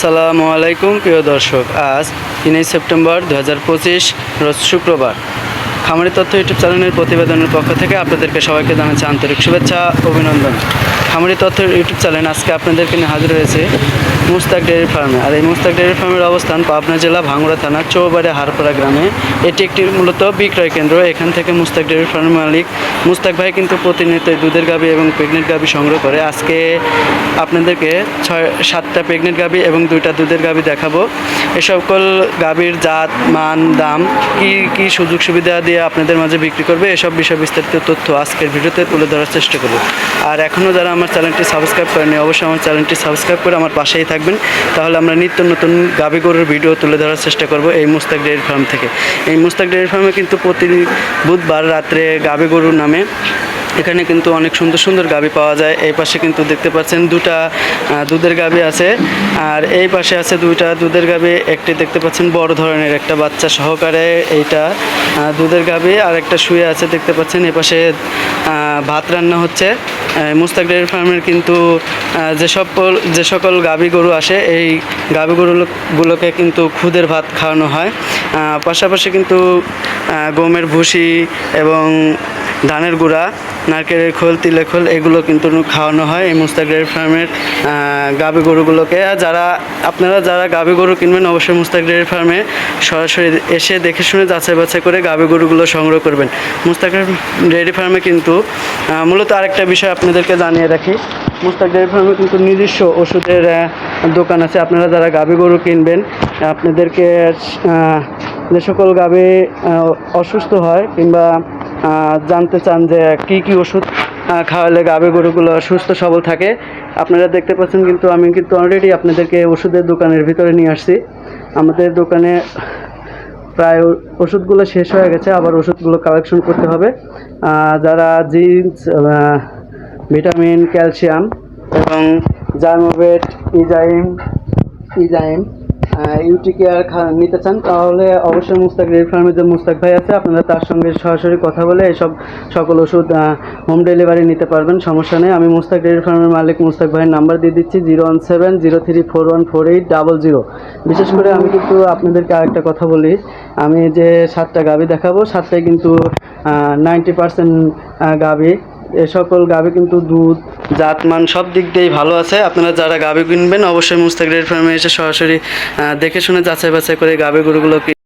আসসালামু আলাইকুম, প্রিয় দর্শক। আজ তিনই সেপ্টেম্বর দু হাজার পঁচিশ, রোজ শুক্রবার। খামারি তথ্য ইউটিউব চ্যানেলের প্রতিবেদনের পক্ষ থেকে আপনাদেরকে সবাইকে জানাচ্ছি আন্তরিক শুভেচ্ছা, অভিনন্দন। খামারি তথ্য ইউটিউব চ্যানেল আজকে আপনাদেরকে নিয়ে হাজির হয়েছে মুস্তাক ডেয়ারি ফার্মে। আর এই মুস্তাক ডেয়ারি ফার্মের অবস্থান পাবনা জেলা ভাঙ্গুড়া থানা চৌবাড়ি হারপাড়া গ্রামে। এটি একটি মূলত বিক্রয় কেন্দ্র। এখান থেকে মুস্তাক ডেয়ারি ফার্মের মালিক মুস্তাক ভাই কিন্তু প্রতিনিয়ত দুধের গাবি এবং প্রেগনেন্ট গাবি সংগ্রহ করে। আজকে আপনাদেরকে ছয়, সাতটা প্রেগনেন্ট গাবি এবং দুইটা দুধের গাবি দেখাবো। এ সকল গাবির জাত, মান, দাম, কি কি সুযোগ সুবিধা দিয়ে আপনাদের মাঝে বিক্রি করবে, এসব বিষয় বিস্তারিত তথ্য আজকের ভিডিওতে তুলে ধরার চেষ্টা করব। আর এখনও যারা আমার চ্যানেলটি সাবস্ক্রাইব করেনি অবশ্যই আমার চ্যানেলটি সাবস্ক্রাইব করে আমার পাশেই থাকবেন, তাহলে আমরা নিত্য নতুন গাবি গরুর ভিডিও তুলে ধরার চেষ্টা করব এই মুস্তাক ডেয়ারি ফার্ম থেকে। এই মুস্তাক ডেয়ারি ফার্মে কিন্তু প্রতি বুধবার রাত্রে গাবি গরুর নামে এখানে কিন্তু অনেক সুন্দর সুন্দর গাবি পাওয়া যায়। এই পাশে কিন্তু দেখতে পাচ্ছেন দুটা দুধের গাবি আছে। আর এই পাশে আছে দুইটা দুধের গাবি একটি দেখতে পাচ্ছেন বড় ধরনের একটা বাচ্চা সহকারে, এইটা দুধের গাবি আর একটা শুয়ে আছে দেখতে পাচ্ছেন এই পাশে ভাত রান্না হচ্ছে। মুস্তাক ডেয়ারি ফার্মের কিন্তু যে সকল যে সকল গাবি গরু আসে, এই গাবি গরুগুলোকে কিন্তু খুদের ভাত খাওয়ানো হয়। পাশাপাশি কিন্তু গমের ভুসি এবং ধানের গুঁড়া নারকেলের খোল তিলের খোল, এগুলো কিন্তু খাওয়ানো হয় এই মুস্তাক ডেয়ারি ফার্মের গাভী গরুগুলোকে। আর যারা, আপনারা যারা গাভী গরু কিনবেন, অবশ্যই মুস্তাক ডেয়ারি ফার্মে সরাসরি এসে দেখে শুনে যাচাই বাছাই করে গাভী গরুগুলো সংগ্রহ করবেন। মুস্তাক ডেয়ারি ফার্মে কিন্তু মূলত আরেকটা বিষয় আপনাদেরকে জানিয়ে রাখি। মুস্তাক ডেয়ারি ফার্মে কিন্তু নিজস্ব ওষুধের দোকান আছে। আপনারা যারা গাভী গরু কিনবেন, আপনাদেরকে যে সকল গাভী অসুস্থ হয় কিংবা জানতে চান যে কি কি ওষুধ খাওয়ালে গাভী গরুগুলো সুস্থ, সবল থাকে, আপনারা দেখতে পাচ্ছেন কিন্তু আমি কিন্তু অলরেডি আপনাদেরকে ওষুধের দোকানের ভিতরে নিয়ে আসছি। আমাদের দোকানে প্রায় ওষুধগুলো শেষ হয়ে গেছে, আবার ওষুধগুলো কালেকশন করতে হবে। যারা জিন্স ভিটামিন, ক্যালসিয়াম এবং জার্মোভেট, ইজাইম ইজাইম ইউটিকেয়ার নিতে চান, তাহলে অবশ্যই মুস্তাক ডেয়ারি ফার্মের যে মুস্তাক ভাই আছে। আপনারা তার সঙ্গে সরাসরি কথা বলে এসব সকল ওষুধ হোম ডেলিভারি নিতে পারবেন, সমস্যা নেই। আমি মুস্তাক ডেয়ারি ফার্মের মালিক মুস্তাক ভাইয়ের নাম্বার দিয়ে দিচ্ছি, zero one seven zero three four one four eight double zero. বিশেষ করে আমি কিন্তু আপনাদেরকে আরেকটা কথা বলি। আমি যে সাতটা গাবি দেখাবো সাতটায় কিন্তু নাইনটি পার্সেন্ট গাবি। এ সকল গাভী কিন্তু দুধ জাতমান সব দিক দিয়েই ভালো আছে। আপনারা যারা গাভী কিনবেন, অবশ্যই মুস্তাক ডেয়ারি ফার্মে এসে সরাসরি দেখে শুনে যাচাই বাছাই করে গাভী গরুগুলো কি-